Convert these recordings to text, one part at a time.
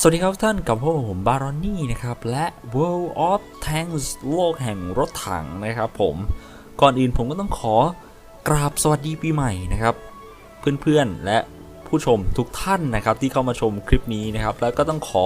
สวัสดีครับท่านกับพวกผมบารอนนี่นะครับ และ World of Tanks โลกแห่งรถถังนะครับผม ก่อนอื่นผมก็ต้องขอกราบสวัสดีปีใหม่นะครับ เพื่อนๆและผู้ชมทุกท่านนะครับที่เข้ามาชมคลิปนี้นะครับ แล้วก็ต้องขอ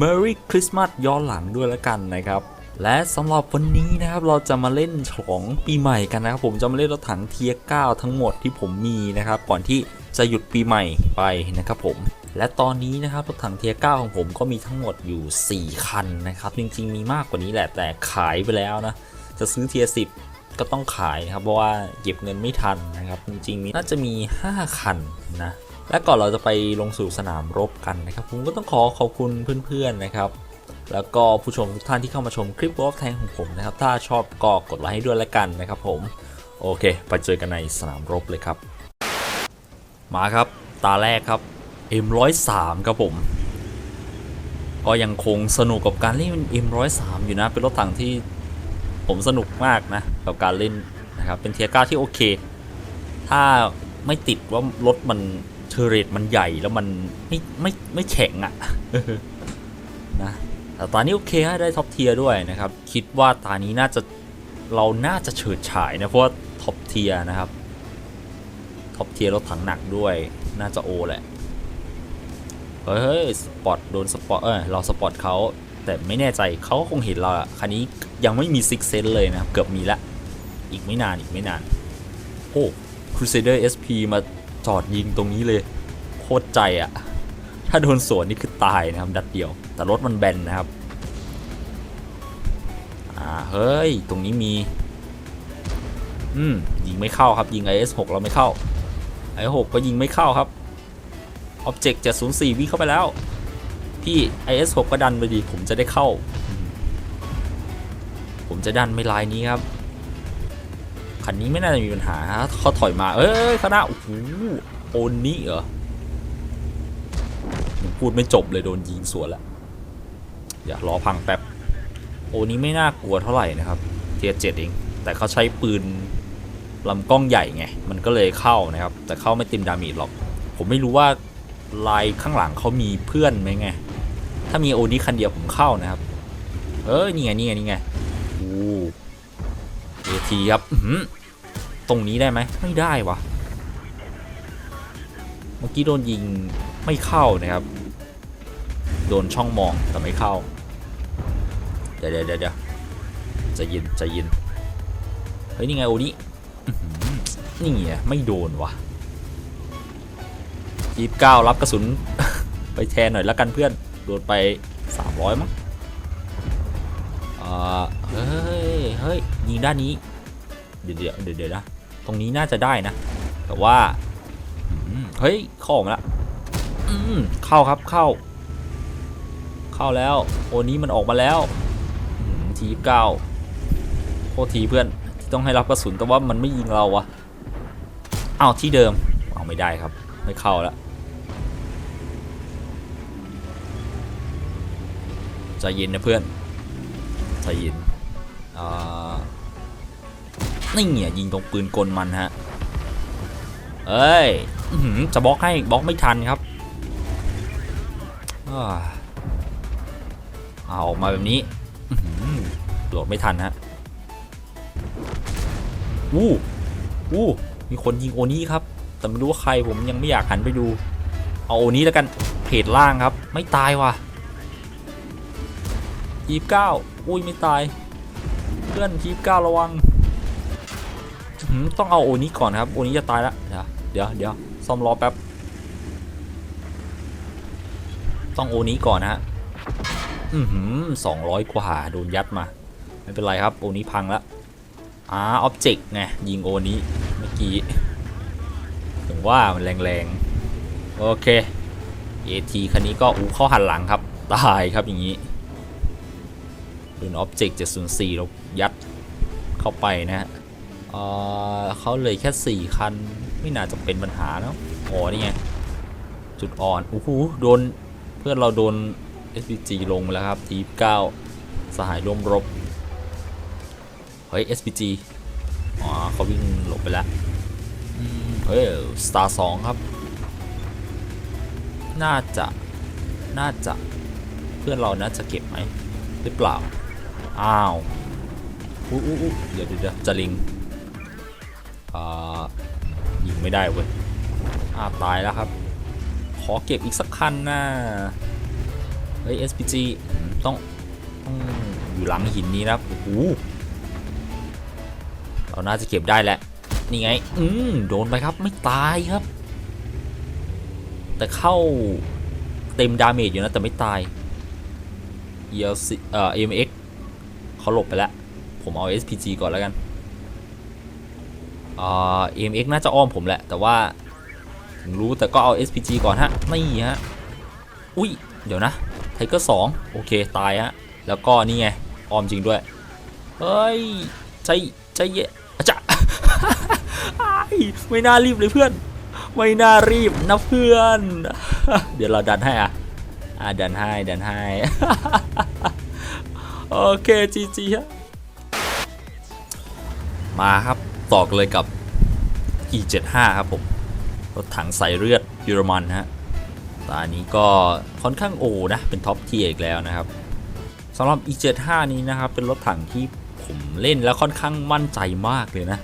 Merry Christmas ย้อนหลังด้วยแล้วกันนะครับ และสำหรับวันนี้นะครับเราจะมาเล่นฉลองปีใหม่กันนะครับ ผมจะมาเล่นรถถังเทียร์9ทั้งหมดที่ผมมีนะครับ ก่อนที่จะหยุดปีใหม่ไปนะครับผม และตอนนี้นะครับรถถังเทีย9ของผมก็มีทั้งหมดอยู่ 4 คันนะครับ จริงๆมีมากกว่านี้แหละแต่ขายไปแล้วนะ จะซื้อเทีย10ก็ต้องขายนะครับ เพราะว่าเก็บเงินไม่ทันนะครับ จริงๆมีน่าจะมี 5 คันนะและก่อนเราจะไปลงสู่สนามรบกันนะครับ ผมก็ต้องขอขอบคุณเพื่อนๆนะครับแล้วก็ผู้ชมทุกท่านที่เข้ามาชมคลิปวอล์กแทงของผมนะครับ ถ้าชอบก็กดไลค์ให้ด้วยแล้วกันนะครับ ผม โอเค ไปเจอกันในสนามรบเลยครับ มาครับ ตาแรกครับ M103 ครับผม ก็ยังคงสนุกกับการเล่น M103 อยู่นะ เป็นรถถังที่ผมสนุกมากนะ กับการเล่นนะครับ เป็นเทียร์ก้าที่โอเค ถ้าไม่ติดว่ารถมันเทอร์เรตมันใหญ่แล้วมันไม่ไม่ไม่แข็งอะ่ะนะแต่ตอนนี้โอเคได้ท็อปเทียร์ด้วยนะครับ คิดว่าตอนนี้น่าจะเราน่าจะเฉิดฉายนะเพราะว่าท็อปเทียร์นะครับท็อปเทียร์รถถังหนักด้วยน่าจะโอแหละ เฮ้ยเสปอตโดนสปอตเออเราสปอตเขาแต่ไม่แน่ใจเขาคงเห็นเราอะคันนี้ยังไม่มีซิกเซนเลยนะครับ เกือบมีละ อีกไม่นานอีกไม่นาน โอ้ Crusader SP มาจอดยิงตรงนี้เลย โคตรใจอะถ้าโดนสวนนี่คือตายนะครับ ดัดเดียว แต่รถมันแบนนะครับอ่าเฮ้ย ตรงนี้มี อืมยิงไม่เข้าครับยิง IS6 เราไม่เข้า IS6 ก็ยิงไม่เข้าครับ Object 704 วิ่งเข้าไปแล้ว พี่ IS6 ก็ดันไปดี ผมจะได้เข้า ผมจะดันไม่ลายนี้ครับ คันนี้ไม่น่าจะมีปัญหาเขาถอยมา เอ้ยข้างหน้าโอ้โหโอนี่เหรอผมพูดไม่จบเลยโดนยิงสวนแล้วอย่ารอพังแป๊บ โอนี้ไม่น่ากลัวเท่าไหร่นะครับ เทียเจ็ดเอง แต่เขาใช้ปืนลำกล้องใหญ่ไง มันก็เลยเข้านะครับ แต่เข้าไม่เต็มดามจหรอก ผมไม่รู้ว่า ลายข้างหลังเขามีเพื่อนไหมไง ถ้ามีโอนี้คันเดียวผมเข้านะครับ เอ้ยนี่ไงนี่ไงนี่ไงอู้เอทีครับตรงนี้ได้ไหมไม่ได้วะเมื่อกี้โดนยิงไม่เข้านะครับ โดนช่องมองแต่ไม่เข้า เดี๋ยวเดี๋ยวเดี๋ยวจะยินจะยินเฮ้ยนี่ไงโอนี้นี่ไงไม่โดนวะ ยีบเก้ารับกระสุน ไปแทนหน่อยละกันเพื่อน โดนไป 300 มั้งอ่าเฮ้ย เฮ้ย ยิงด้านนี้ เดี๋ยวเดี๋ยวเดี๋ยวนะ ตรงนี้น่าจะได้นะ แต่ว่า เฮ้ย เข้าอมาละอืมเข้าครับเข้า เข้าแล้ว โอนี้มันออกมาแล้วทีเก้าโทษทีเพื่อนที่ต้องให้รับกระสุนแต่ว่ามันไม่ยิงเราวะเอาวที่เดิมเอาไม่ได้ครับ ไม่เข้าแล้ว ใจเย็นนะเพื่อนใจเย็นอ่านี่เงี่ยยิงตรงปืนกลมันฮะ เอ้ยจะบล็อกให้บล็อกไม่ทันครับเอาออกมาแบบนี้อื้อหือโหลดไม่ทันฮะวู้วู้มีคนยิงโอนี้ครับ แต่ไม่รู้ว่าใครผมยังไม่อยากหันไปดู เอาโอนี้แล้วกันเพจล่างครับ ไม่ตายว่ะ ทีบเก้าอุ้ยไม่ตาย เพื่อนทีบเก้าระวังต้องเอาโอนี้ก่อนครับ โอนี้จะตายแล้วเดี๋ยวเดี๋ยวเดี๋ยวซ่อมล้อแป๊บ ต้องโอนี้ก่อนนะฮะอือหือสองร้อยกว่าโดนยัดมา ไม่เป็นไรครับ โอนี้พังล้วอ่าออบเจกต์ไงยิงโอนี้เมื่อกี้ถึงว่ามันแรงๆ โอเค AT คันนี้ก็อู้เข้าหันหลังครับ ตายครับอย่างนี้ โดนออบเจกต์704 เรายัดเข้าไปนะฮะเขาเลยแค่ 4 คัน ไม่น่าจะเป็นปัญหาเนาะอ๋อนี่ไง จุดอ่อนโอ้โหโดนเพื่อนเราโดน SPG ลงมาแล้วครับที9สหายร่วมรบ เฮ้ย SPG อ๋อเขาวิ่งหลบไปแล้วเฮ้ย Star 2ครับ น่าจะ น่าจะ เพื่อนเราน่าจะเก็บไหม หรือเปล่า อ้าวอู้อู้อู้เดี๋ยวเดี๋ยวจะลิงอ่ายิงไม่ได้เว้ยอ้าตายแล้วครับ ขอเก็บอีกสักคันนะเฮ้ย SPG ต้องต้องอยู่หลังหินนี้นะครับโอ้โหเราน่าจะเก็บได้แหละ นี่ไง อืมโดนไปครับ ไม่ตายครับ แต่เข้าเต็มดาเมจอยู่นะ แต่ไม่ตาย ELC เอ่อ M X เขาหลบไปแล้ว ผมเอา SPG ก่อนแล้วกันอ่า AMX น่าจะอ้อมผมแหละ แต่ว่าถึงรู้แต่ก็เอา SPG ก่อนฮะไม่ฮะ อุ้ย เดี๋ยวนะไทเกอร์สองโอเค ตายฮะ แล้วก็นี่ไง ออมจริงด้วย เฮ้ย ใจใจเยอะจะอ้าไม่น่ารีบเลยเพื่อน ไม่น่ารีบนะเพื่อน เดี๋ยวเราดันให้อะ อ่าดันให้ ดันให้ โอเคจีจีฮะมาครับต่อกันเลยกับ E75 ครับผม รถถังใส่เลือดเยอรมันฮะตอนนี้ก็ค่อนข้างโอนะ เป็นท็อปเทียร์อีกแล้วนะครับสำหรับ E75 นี้นะครับ เป็นรถถังที่ผมเล่นแล้วค่อนข้างมั่นใจมากเลยนะ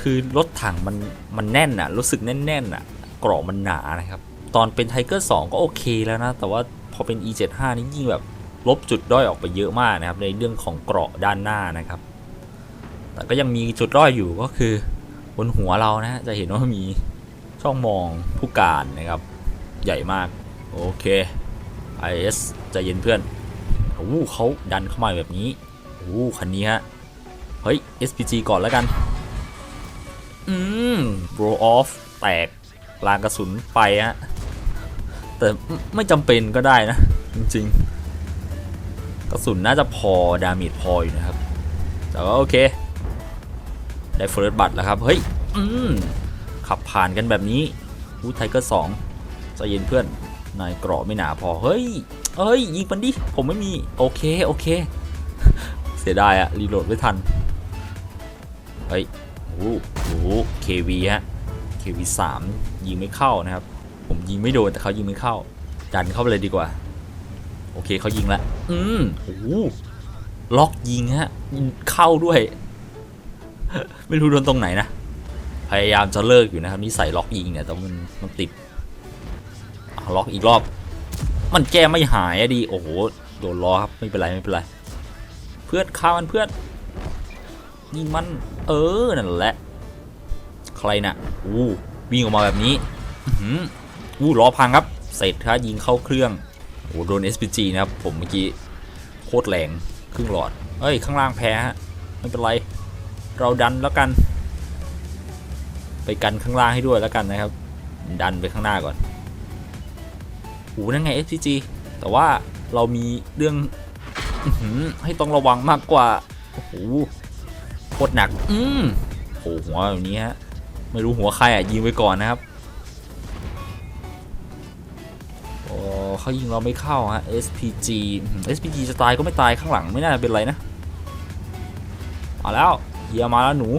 คือรถถังมันมันแน่นอะรู้สึกแน่นๆอะกราะมันหนานะครับ ตอนเป็นไทเกอร์2ก็โอเคแล้วนะ แต่ว่าพอเป็น E75 นี่ยิ่งแบบ ลบจุดด้อยออกไปเยอะมากนะครับ ในเรื่องของเกราะด้านหน้านะครับ แต่ก็ยังมีจุดด้อยอยู่ก็คือบนหัวเรานะจะเห็นว่ามีช่องมองผู้การนะครับ ใหญ่มาก โอเค IS ใจเย็นเพื่อนโอ้เขาดันเข้ามาแบบนี้โอ้คันนี้ฮะ เฮ้ย SPG ก่อนแล้วกัน อืม blow off แตกลางกระสุนไปฮะ แต่ไม่ไม่จำเป็นก็ได้นะ จริงๆ กระสุนน่าจะพอดาเมจพออยู่นะครับ แต่ว่าโอเค ได้เฟิร์สบัตแล้วครับ เฮ้ย อืม ขับผ่านกันแบบนี้วูไทเกอร์สองใจเย็นเพื่อน นายเกราะไม่หนาพอ เฮ้ยเอ้ย ยิงมันดิ ผมไม่มี โอเค โอเค เสียดายอะรีโหลดไม่ทัน เฮ้ยโอ้โหเควีฮะเควีสามยิงไม่เข้านะครับ ผมยิงไม่โดนแต่เขายิงไม่เข้า ดันเข้าไปเลยดีกว่า โอเคเขายิงแล้วอืมโอ้โหล็อกยิงฮะยิงเข้าด้วย ไม่รู้โดนตรงไหนนะ พยายามจะเลิกอยู่นะครับนี่ใส่ล็อกยิงเนี่ยแต่มันมันติดอะล็อกอีกรอบ มันแก้ไม่หายอะดีโอ้โหโดนล้อครับไม่เป็นไรไม่เป็นไร เพื่อนฆ่ามันเพื่อนยิงมัน เออนั่นแหละ ใครน่ะอู้วิ่งออกมาแบบนี้อื้อหืออู้ล้อพังครับ เสร็จครับยิงเข้าเครื่อง โอ้โดน SPG นะครับ ผมเมื่อกี้โคตรแรงครึ่งหลอด เอ้ย ข้างล่างแพ้ฮะ ไม่เป็นไร เราดันแล้วกัน ไปกันข้างล่างให้ด้วยแล้วกันนะครับ ดันไปข้างหน้าก่อนโอ้นั่นไง SPG แต่ว่าเรามีเรื่องให้ต้องระวังมากกว่า โอ้โหโคตรหนัก อืมโอ้โหหัวแบบนี้ฮะ ไม่รู้หัวใครอะยิงไว้ก่อนนะครับ เขายิงเราไม่เข้าฮะ SPG SPG จะตายก็ไม่ตายข้างหลังไม่น่าจะเป็นไรนะมาแล้วเฮียมาแล้วหนู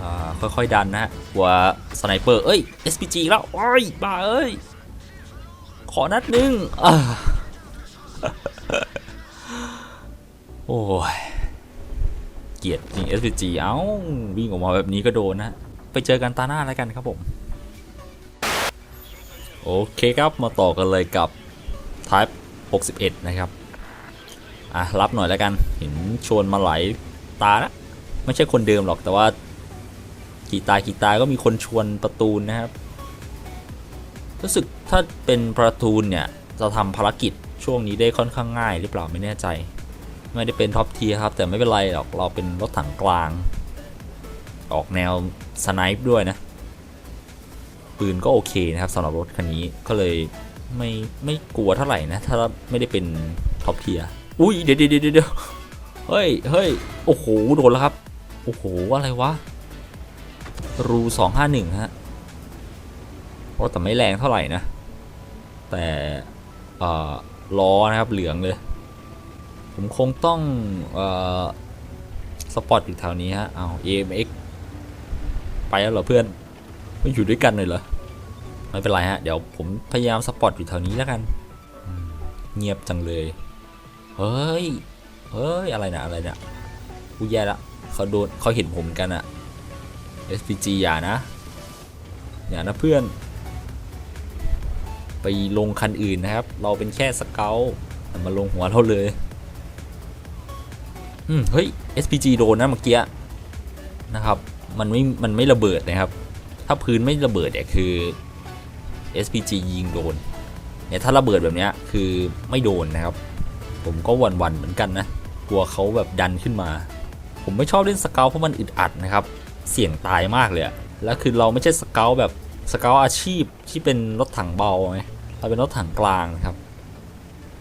อ่าค่อยๆดันนะฮะกลัวสไนเปอร์ เอ้ย SPG แล้วโอ้ยบ้าเอ้ย ขอนัดหนึงอ่าโอ้ย เกียดจริง SPG เอ้า วิ่งออกมาแบบนี้ก็โดนนะ ไปเจอกันตาหน้าแล้วกันครับผม โอเคครับมาต่อกันเลยกับ Type 61 นะครับ อะ รับหน่อยแล้วกัน เห็นชวนมาหลายตาละไม่ใช่คนเดิมหรอกแต่ว่ากี่ตากี่ตาก็มีคนชวนประตูนนะครับ รู้สึกถ้าเป็นประตูนเนี่ย จะทำภารกิจช่วงนี้ได้ค่อนข้างง่ายหรือเปล่าไม่แน่ใจ ไม่ได้เป็นท็อปทีครับ แต่ไม่เป็นไรหรอกเราเป็นรถถังกลาง ออกแนวสไนป์ด้วยนะ ปืนก็โอเคนะครับสำหรับรถคันนี้ก็เลยไม่ไม่กลัวเท่าไหร่นะ ถ้าไม่ได้เป็นท็อปเทียอุ้ยเดี๋ยวเดี๋ยวเดี๋ยวเฮ้ยเฮ้ยโอ้โหโดนแล้วครับ โอ้โหอะไรวะรูสองห้าหนึ่งฮะโอ้แต่ไม่แรงเท่าไหร่นะ แต่ล้อนะครับเหลืองเลย ผมคงต้องเอ่อสปอตอยู่แถวนี้ฮะเอา AMX ไปแล้วเหรอเพื่อน ไม่อยู่ด้วยกันเลยเหรอไม่เป็นไรฮะ เดี๋ยวผมพยายามสปอตอยู่แถวนี้แล้วกันอืมเงียบจังเลย เฮ้ย เฮ้ย อะไรนะอะไรนะกูแย่ละเขาโดนเขาเห็นผมกันอะ SPG อย่านะ อย่านะเพื่อน ไปลงคันอื่นนะครับ เราเป็นแค่สเกลแต่มาลงหัวเราเลย อืม เฮ้ย SPG โดนนะเมื่อกี้นะครับ มันไม่ มันไม่ระเบิดนะครับ ถ้าพื้นไม่ระเบิดเนี่ยคือ SPG ยิงโดนเนี่ยถ้าระเบิดแบบนี้คือไม่โดนนะครับ ผมก็หวันๆเหมือนกันนะกลัวเขาแบบดันขึ้นมา ผมไม่ชอบเล่นสเกลเพราะมันอึดอัดนะครับ เสี่ยงตายมากเลยแล้วคือเราไม่ใช่สเกลแบบสเกลอาชีพที่เป็นรถถังเบาไงเราเป็นรถถังกลางนะครับ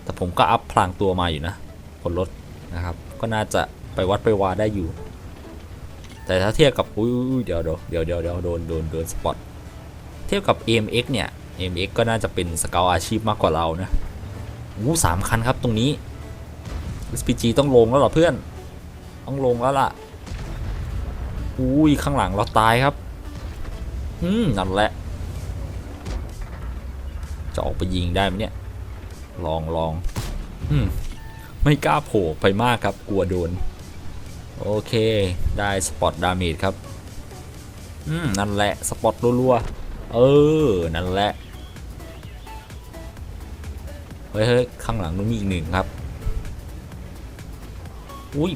แต่ผมก็อัพพลางตัวมาอยู่นะผลรถนะครับ ก็น่าจะไปวัดไปวาได้อยู่ แต่ถ้าเทียบกับอุ้ยเดี๋ยวเดี๋ยวเดี๋ยวเดี๋ยวเดี๋ยวโดนโดนโดนสปอตเทียบกับ AMX เนี่ย AMX ก็น่าจะเป็นสเกลอาชีพมากกว่าเรานะอู้สามคันครับตรงนี้ SPG ต้องลงแล้วเหรอเพื่อน ต้องลงแล้วล่ะอุ้ยข้างหลังเราตายครับอืมนั่นแหละ จะออกไปยิงได้ไหมเนี่ย ลองลองอืมไม่กล้าโผล่ไปมากครับกลัวโดน โอเค ได้สปอตดาเมจครับ อืม นั่นแหละ สปอตรัวๆ เออ นั่นแหละ เฮ้ยเฮ้ยข้างหลังนู้นมีอีกหนึ่งครับ อุ้ย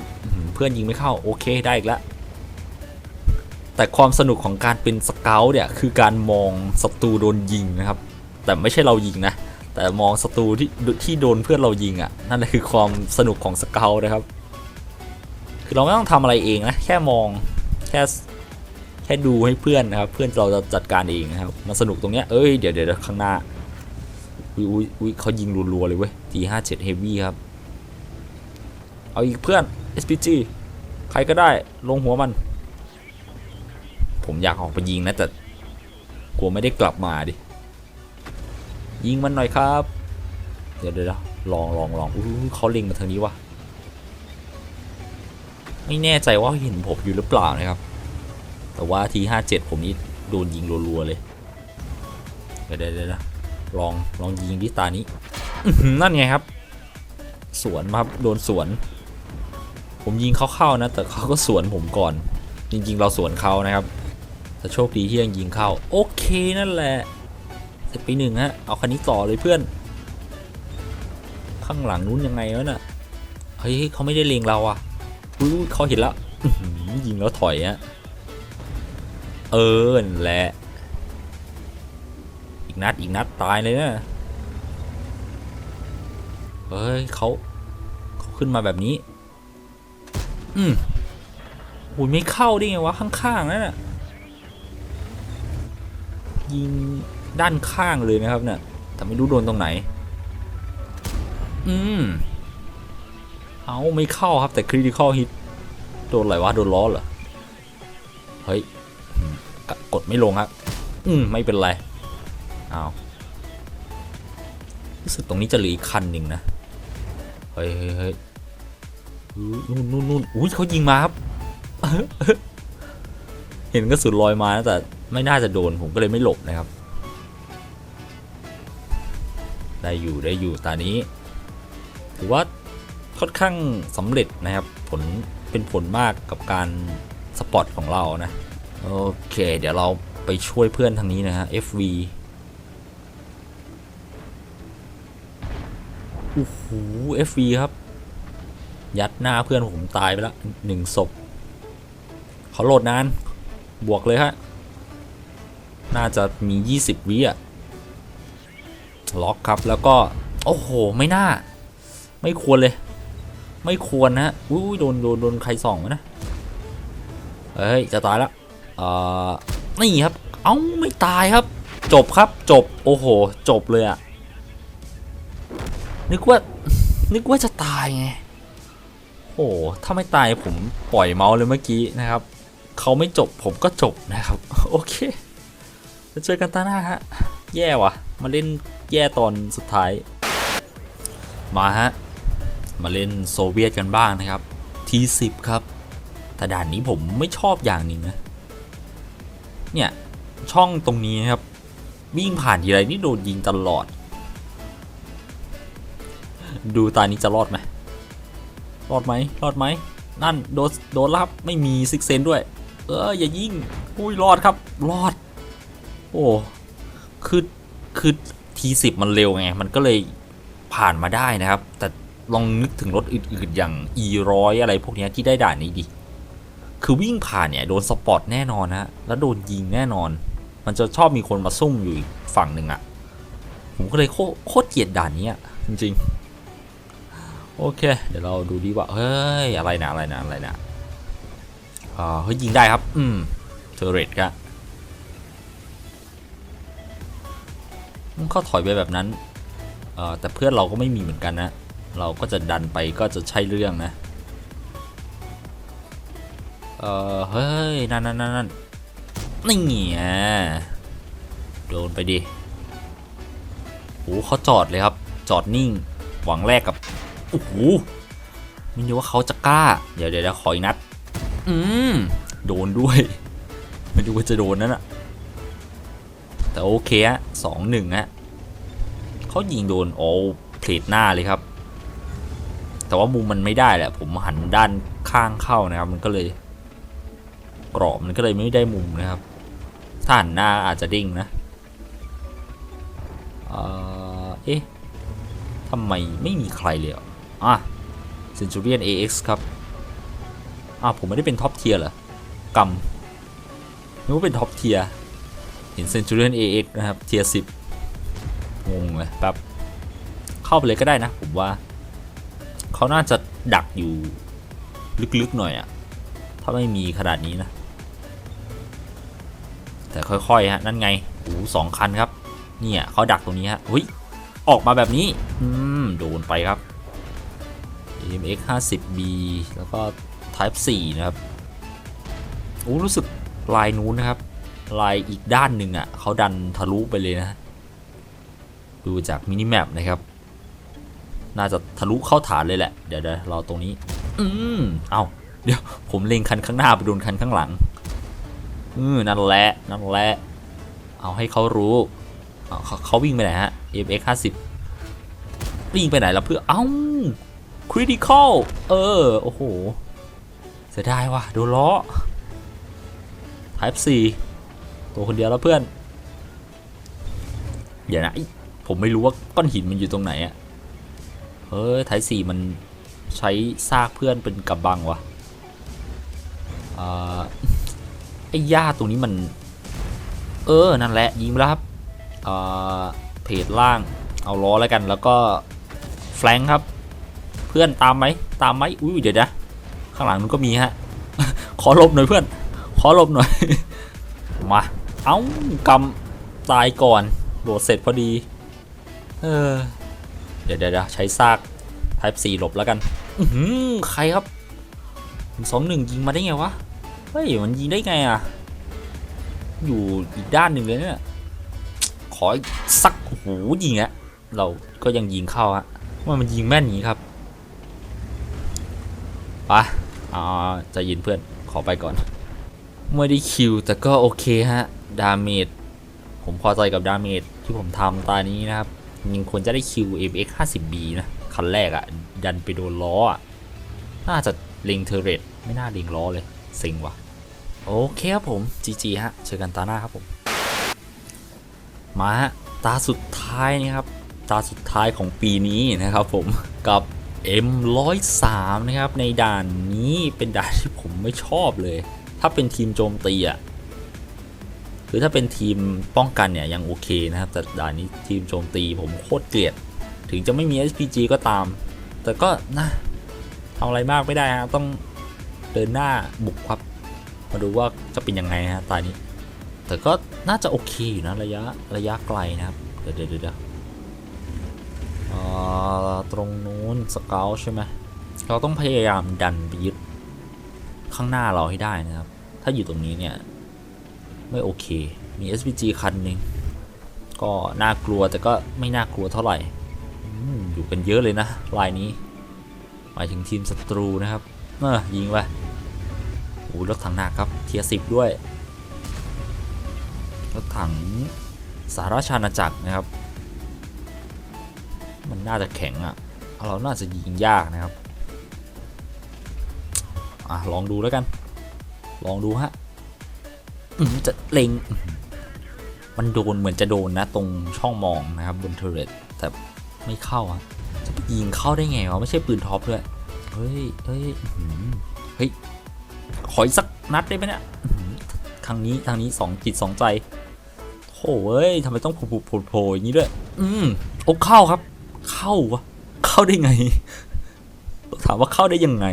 เพื่อนยิงไม่เข้า โอเค ได้อีกแล้ว แต่ความสนุกของการเป็นสเกลเนี่ย คือการมองศัตรูโดนยิงนะครับ แต่ไม่ใช่เรายิงนะ แต่มองศัตรูที่ที่โดนเพื่อนเรายิงอะ่ะ นั่นแหละคือความสนุกของสเกลนะครับ คือเราไม่ต้องทำอะไรเองนะ แค่มอง แค่แค่ดูให้เพื่อนนะครับ เพื่อนเราจะจัดการเองนะครับ มันสนุกตรงเนี้ย เอ้ย เดี๋ยวเดี๋ยวข้างหน้า อุ้ยอุ้ยอุ้ยเขายิงรัวๆเลยเว้ย T57 Heavy ครับ เอาอีกเพื่อน SPG ใครก็ได้ลงหัวมัน ผมอยากออกไปยิงนะแต่กลัวไม่ได้กลับมาดิ ยิงมันหน่อยครับ เดี๋ยวเดี๋ยวลองลองลองอู้เขาเล็งมาทางนี้วะ ไม่แน่ใจว่าเห็นผมอยู่หรือเปล่านะครับ แต่ว่าทีห้าเจ็ดผมนี่โดนยิงรัวๆเลยเดี๋ยวเดี๋ยวเดี๋ยวนะลองลองยิงที่ตานี้นั่นไงครับ สวนมาครับโดนสวน ผมยิงเขาเข้านะ แต่เขาก็สวนผมก่อน จริง ๆ เราสวนเขานะครับแต่โชคดีที่ยังยิงเข้า โอเคนั่นแหละเสร็จไปหนึ่งฮะเอาคันนี้ต่อเลยเพื่อน ข้างหลังนู้นยังไงวะน่ะเฮ้ยเขาไม่ได้เลงเราอะ อุ้ยเขาเห็นแล้วยิงแล้วถอยฮะเออนั่นแหละอีกนัดอีกนัดตายเลยนะเฮ้ยเขาเขาขึ้นมาแบบนี้ อืมอุ้ยไม่เข้าได้ไงวะข้างๆนั่นน่ะยิงด้านข้างเลยนะครับเนี่ยแต่ไม่รู้โดนตรงไหน อืม เอาไม่เข้าครับแต่คริติคอลฮิตโดนอะไรวะโดนล้อเหรอ เฮ้ย กดไม่ลงครับ อืม ไม่เป็นไร เอารู้สึกตรงนี้จะเหลืออีกคันหนึ่งนะ เฮ้ยเฮ้ยเฮ้ยนู่นนู่นนู่นอุ้ยเขายิงมาครับ เห็นกระสุนลอยมานะแต่ไม่น่าจะโดนผมก็เลยไม่หลบนะครับ ได้อยู่ได้อยู่ตอนนี้ ถือว่า ค่อนข้างสำเร็จนะครับ ผลเป็นผลมากกับการสปอตของเรานะ โอเค เดี๋ยวเราไปช่วยเพื่อนทางนี้นะฮะ FV โอ้โห FV ครับ ยัดหน้าเพื่อนผมตายไปแล้วหนึ่งศพเขาโหลดนาน บวกเลยฮะ น่าจะมี 20 วิอะล็อกครับแล้วก็ โอ้โห ไม่น่า ไม่ควรเลย ไม่ควรนะฮะอุ้ยโดนโดนโดนใครส่องนะเฮ้ยจะตายแล้วเอ่อนี่ครับ เอ้าไม่ตายครับ จบครับจบโอ้โห จบเลยอะนึกว่านึกว่าจะตายไงโอ้โหถ้าไม่ตายผมปล่อยเมาส์เลยเมื่อกี้นะครับเขาไม่จบผมก็จบนะครับ โอเคจะเจอกันตาหน้าฮะ แย่ว่ะ มาเล่นแย่ตอนสุดท้าย มาฮะ มาเล่นโซเวียตกันบ้างนะครับทีสิบครับ แต่ด่านนี้ผมไม่ชอบอย่างหนึ่งนะ เนี่ยช่องตรงนี้นะครับ วิ่งผ่านทีไรนี่โดนยิงตลอด ดูตานี้จะรอดไหมรอดไหมรอดไหม นั่นโดนโดนรับไม่มีซิกเซนด้วย เอออย่ายิงอุ้ยรอดครับ รอด โอ้คือคือทีสิบมันเร็วไง มันก็เลยผ่านมาได้นะครับ แต่ ลองนึกถึงรถอื่นๆ อย่าง e ร้อยอะไรพวกนี้ที่ได้ด่านนี้ดิ คือวิ่งผ่านเนี่ยโดนสปอตแน่นอนนะแล้วโดนยิงแน่นอน มันจะชอบมีคนมาซุ่มอยู่อีกฝั่งหนึ่งอะ่ะ ผมก็เลยโคตรเกลียดด่านนี้อะจริงๆ โอเค เดี๋ยวเราดูดีว่า เฮ้ย อะไรนะอะไรนะอะไรนะอ่าเฮ้ยยิงได้ครับ อืมเทอร์เรตครับเข้าถอยไปแบบนั้นแต่เพื่อนเราก็ไม่มีเหมือนกันนะ เราก็จะดันไปก็จะใช่เรื่องนะ เออเฮ้ยนั่นนั่นนั่นนั่นนี่ไงโดนไปดิโอ้เขาจอดเลยครับ จอดนิ่ง หวังแรกกับ โอ้โหไม่รู้ว่าเขาจะกล้า เดี๋ยวเดี๋ยวเดี๋ยวขออีกนัด อืม โดนด้วย ไม่รู้ว่าจะโดนนั่นอะแต่โอเคอะสองหนึ่งอะเขายิงโดนโอ้เพลทหน้าเลยครับ แต่ว่ามุมมันไม่ได้แหละ ผมหันด้านข้างเข้านะครับ มันก็เลย กรอบมันก็เลยไม่ได้มุมนะครับ ถ้าหันหน้าอาจจะดิ้งนะเออเอ๊ะทำไมไม่มีใครเลยอะอะ Centurion AX ครับอะผมไม่ได้เป็นท็อปเทียร์เหรอกำนึกว่าเป็นท็อปเทียร์เห็น Centurion AX นะครับเทียร์สิบงงเลยแบบเข้าไปเลยก็ได้นะผมว่า เขาน่าจะดักอยู่ลึกๆหน่อยอะถ้าไม่มีขนาดนี้นะ แต่ค่อยๆฮะนั่นไงโอ้สองคันครับ เนี่ยเขาดักตรงนี้ฮะเฮ้ยออกมาแบบนี้ อืม โดนไปครับ AMX 50B แล้วก็ Type 4 นะครับโอ้รู้สึกลายนู้นนะครับ ลายอีกด้านหนึ่งอะเขาดันทะลุไปเลยนะ ดูจากมินิแมปนะครับ น่าจะทะลุเข้าฐานเลยแหละ เดี๋ยวเดี๋ยวเราตรงนี้ อืมเอาเดี๋ยวผมเล็งคันข้างหน้าไปโดนคันข้างหลัง อืมนั่นแหละ นั่นแหละ เอาให้เขารู้เขาเขาวิ่งไปไหนฮะ MX 50วิ่งไปไหนแล้วเพื่อ เอ้า critical เออ โอ้โห เสียดายว่ะ โดนล้อ Type 4ตัวคนเดียวแล้วเพื่อน เดี๋ยวนะ ผมไม่รู้ว่าก้อนหินมันอยู่ตรงไหนอะ เฮ้ย Type 4มันใช้ซากเพื่อนเป็นกับบังวะอ่าไอ้หญ้าตรงนี้มัน เออ นั่นแหละ ยิงไปแล้วครับอ่าเพจล่าง เอาล้อแล้วกัน แล้วก็แฟลงครับ เพื่อนตามไหม ตามไหมอุ้ยเดี๋ยวนะ ข้างหลังนู้นก็มีฮะ ขอหลบหน่อยเพื่อน ขอหลบหน่อย มา เอ้ากำตายก่อน โดดเสร็จพอดี เออ เดี๋ยวเดี๋ยวใช้ซาก Type C หลบแล้วกัน อือหือใครครับสองหนึ่งยิงมาได้ไงวะ เฮ้ย มันยิงได้ไงอะ อยู่อีกด้านหนึ่งเลยเนี่ย ขอสักโอ้โหยิงอะเราก็ยังยิงเข้าฮะว่ามันยิงแม่นอย่างนี้ครับไปอ่าจะยินเพื่อน ขอไปก่อน ไม่ได้คิว แต่ก็โอเคฮะ ดาเมจ ผมพอใจกับดาเมจที่ผมทำตานี้นะครับ ยังควรจะได้คิว MX 50B นะคันแรกอะ่ะ ดันไปโดนล้ออะ่ะ น่าจะเล็งเทอร์เรตไม่น่าเล็งล้อเลยเซ็งว่ะ โอเคครับผม GG ฮะเจอกันตาหน้าครับผม มาฮะ ตาสุดท้ายนะครับ ตาสุดท้ายของปีนี้นะครับผมกับ M103 นะครับ ในด่านนี้เป็นด่านที่ผมไม่ชอบเลย ถ้าเป็นทีมโจมตีอะ คือถ้าเป็นทีมป้องกันเนี่ยยังโอเคนะครับ แต่ด่านนี้ทีมโจมตีผมโคตรเกลียด ถึงจะไม่มี SPG ก็ตาม แต่ก็นะทำอะไรมากไม่ได้ฮะต้องเดินหน้าบุกครับ มาดูว่าจะเป็นยังไงฮะตอนนี้ แต่ก็น่าจะโอเคอยู่นะระยะระยะไกลนะครับ เดี๋ยวเดี๋ยวเดี๋ยวตรงนู้นสเกลใช่ไหมเราต้องพยายามดันไปยึดข้างหน้าเราให้ได้นะครับ ถ้าอยู่ตรงนี้เนี่ย ไม่โอเค มี SPG คันหนึ่งก็น่ากลัวแต่ก็ไม่น่ากลัวเท่าไหร่อยู่กันเยอะเลยนะลายนี้หมายถึงทีมศัตรูนะครับเออยิงไปโอ้ยรถถังหนักครับ เทียสิบด้วย รถถังสาราชาณาจักรนะครับ มันน่าจะแข็งอะ่ะ เราน่าจะยิงยากนะครับ อะ ลองดูแล้วกัน ลองดูฮะ จะเล็ง มันโดนเหมือนจะโดนนะ ตรงช่องมองนะครับบนเทอร์เรตแต่ไม่เข้าอะจะยิงเข้าได้ไงวะไม่ใช่ปืนท็อปด้วยเฮ้ยเฮ้ยเฮ้ยขออีกสักนัดได้ไหมเนี่ยทางนี้ทางนี้สองจิตสองใจโถ่เว้ยทำไมต้องผุผุโผล่อย่างนี้ด้วย อืมโอ้เข้าครับ เข้าวะเข้าได้ไง ถามว่าเข้าได้ยังไง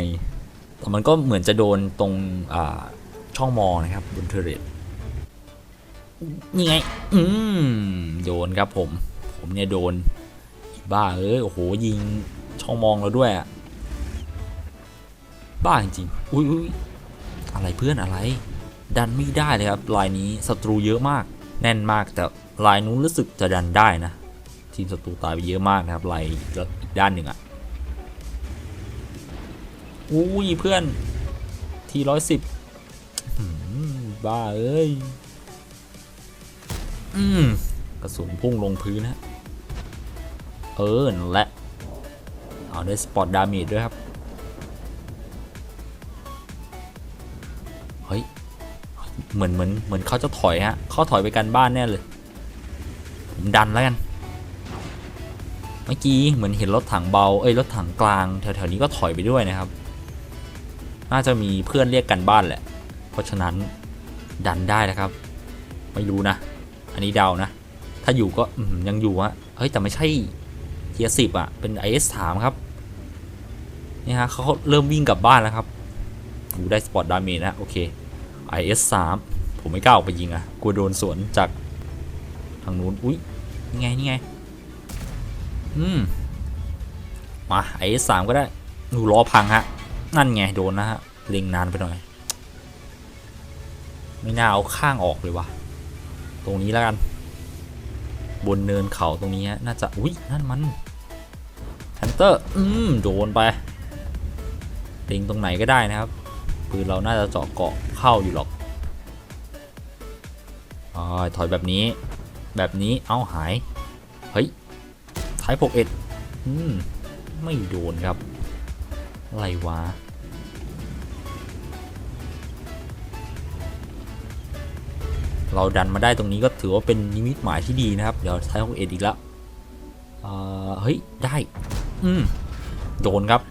แต่มันก็เหมือนจะโดนตรงอ่าช่องมอนะครับบนเทอร์เรต นี่ไง อืมโดนครับผม ผมเนี่ยโดน บ้าเอ้ยโอ้โหยิงช่องมองเราด้วยอะบ้าจริงๆอุ้ยอุ้ยอะไรเพื่อนอะไร ดันไม่ได้เลยครับลายนี้ศัตรูเยอะมาก แน่นมากแต่ลายนู้นรู้สึกจะดันได้นะ ทีมศัตรูตายไปเยอะมากนะครับลายอีกด้านหนึ่งอะอุ้ยเพื่อนทีร้อยสิบบ้าเอ้ย อืมกระสุนพุ่งลงพื้นนะเออและเอาได้สปอตดาเมจด้วยครับ เฮ้ย เหมือนเหมือนเหมือนเขาจะถอยฮะเขาถอยไปกันบ้านแน่เลย ผมดันแล้วกัน เมื่อกี้เหมือนเห็นรถถังเบา เอ้ยรถถังกลางแถวๆนี้ก็ถอยไปด้วยนะครับ น่าจะมีเพื่อนเรียกกันบ้านแหละ เพราะฉะนั้นดันได้นะครับ ไม่รู้นะ อันนี้เดานะ ถ้าอยู่ก็ยังอยู่อะเฮ้ยแต่ไม่ใช่เทียสิบอะเป็น IS 3ครับนี่ฮะเขาเริ่มวิ่งกลับบ้านแล้วครับดูได้สปอตดาเมจนะโอเค IS 3ผมไม่กล้าออกไปยิงอะกลัวโดนสวนจากทางนู้นอุ้ยนี่ไงนี่ไงอืมมา IS 3ก็ได้ดูล้อพังฮะ นั่นไงโดนนะฮะเล็งนานไปหน่อย ไม่น่าเอาข้างออกเลยว่ะ ตรงนี้แล้วกัน บนเนินเขาตรงนี้ฮะน่าจะ อุ้ยนั่นมันแฮนเตอร์ อืม โดนไปเล็งตรงไหนก็ได้นะครับ ปืนเราน่าจะเจาะเกาะเข้าอยู่หรอกออถอยแบบนี้ แบบนี้ เอ้าหาย เฮ้ยท้ายปกเอ็ดอืม ไม่โดนครับ อะไรวะ เราดันมาได้ตรงนี้ก็ถือว่าเป็นนิมิตหมายที่ดีนะครับ เดี๋ยวท้ายของเอ็ดอีกแล้วเออเฮ้ย ได้ อืม โดนครับ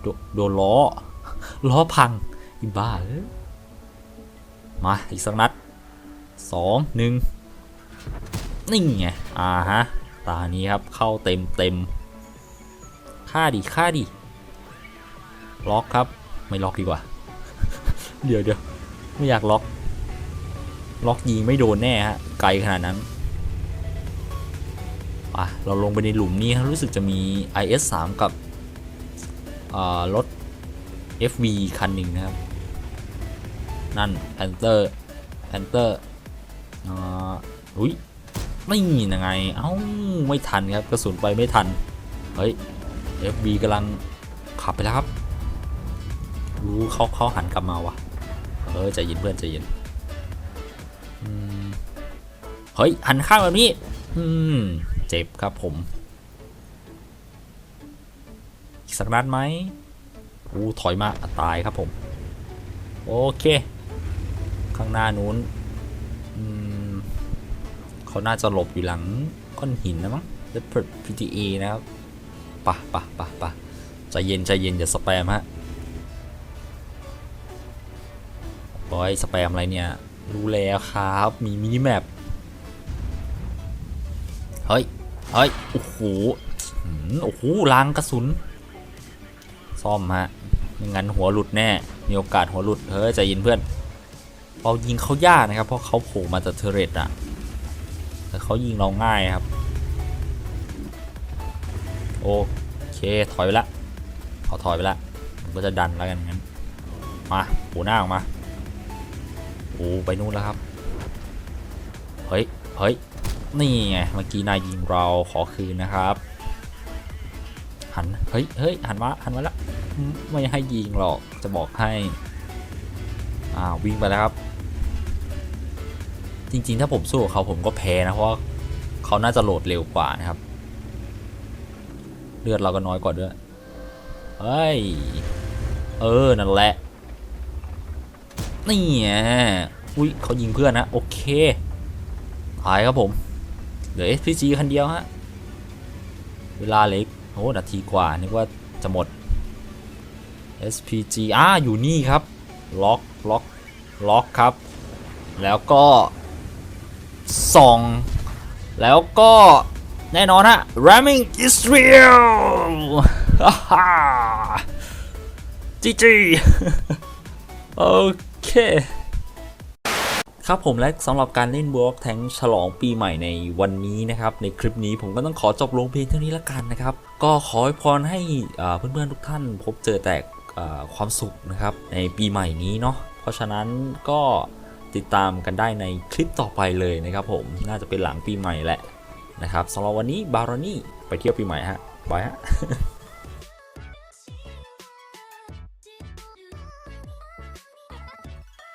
โดโดนล้อ ล้อพัง อีบ้า มา อีกสักนัดสองหนึ่งนี่ไง อ่าฮะ ตานี้ครับ เข้าเต็มเต็มฆ่าดิฆ่าดิ ล็อกครับ ไม่ล็อกดีกว่า เดี๋ยวเดี๋ยวไม่อยากล็อก ล็อกยิงไม่โดนแน่ฮะ ไกลขนาดนั้นอะเราลงไปในหลุมนี้ครับรู้สึกจะมี IS 3 กับรถ FV คันหนึ่งนะครับ นั่น Panther Panther อ่าอุ้ยไม่ยังไง เอ้า ไม่ทันครับ กระสุนไปไม่ทัน เฮ้ย FV กำลังขับไปแล้วครับ รู้เขาเขาหันกลับมาวะเออใจเย็นเพื่อนใจเย็น เฮ้ยหันข้างแบบนี้ อืม เจ็บครับผม อีกสักนัดไหมอู้ถอยมาตายครับผม โอเค ข้างหน้านู้นอืมเขาน่าจะหลบอยู่หลังก้อนหินนะมั้ง l e o p a r d PTA นะครับปะปะปะปะใจเย็นใจเย็นอย่าสแปมฮะบอยสแปมอะไรเนี่ย รู้แล้วครับ มีมินิแมป เฮ้ย เฮ้ย โอ้โห โอ้โหล้างกระสุน ซ่อมฮะไม่งั้นหัวหลุดแน่ มีโอกาสหัวหลุด เฮ้ยใจเย็นเพื่อนเรายิงเขายากนะครับ เพราะเขาโผล่มาจากเทเรตอะแต่เขายิงเราง่ายครับ โอเค ถอยไปละเขาถอยไปละผมก็จะดันแล้วกันงั้น มาโผล่หน้าออกมา โอ้ไปนู่นแล้วครับ เฮ้ย เฮ้ย นี่ไงเมื่อกี้นายยิงเราขอคืนนะครับ หันเฮ้ยเฮ้ยหันมาหันมาแล้วไม่ให้ยิงหรอกจะบอกให้อ่าวิ่งไปแล้วครับ จริงๆ ถ้าผมสู้กับเขาผมก็แพ้นะเพราะเขาน่าจะโหลดเร็วกว่านะครับ เลือดเราก็น้อยกว่าด้วยเฮ้ยเออนั่นแหละนี่ไงอุ้ยเขายิงเพื่อนนะโอเคหายครับผม เหลือ SPG คันเดียวฮะ เวลาเล็กโอ้นาทีกว่านึกว่าจะหมด SPG อ่าอยู่นี่ครับ ล็อกล็อกล็อกครับ แล้วก็ส่อง แล้วก็แน่นอนฮะ Ramming Israel จีจีโอเค ครับผมและสำหรับการเล่น World of Tank ฉลองปีใหม่ในวันนี้นะครับ ในคลิปนี้ผมก็ต้องขอจบลงเพียงเท่านี้ละกันนะครับ ก็ขอให้พรให้เพื่อนๆทุกท่านพบเจอแต่ความสุขนะครับ ในปีใหม่นี้เนาะเพราะฉะนั้นก็ติดตามกันได้ในคลิปต่อไปเลยนะครับผมน่าจะเป็นหลังปีใหม่แหละนะครับสำหรับวันนี้บารอนี่ไปเที่ยวปีใหม่ฮะบายฮะ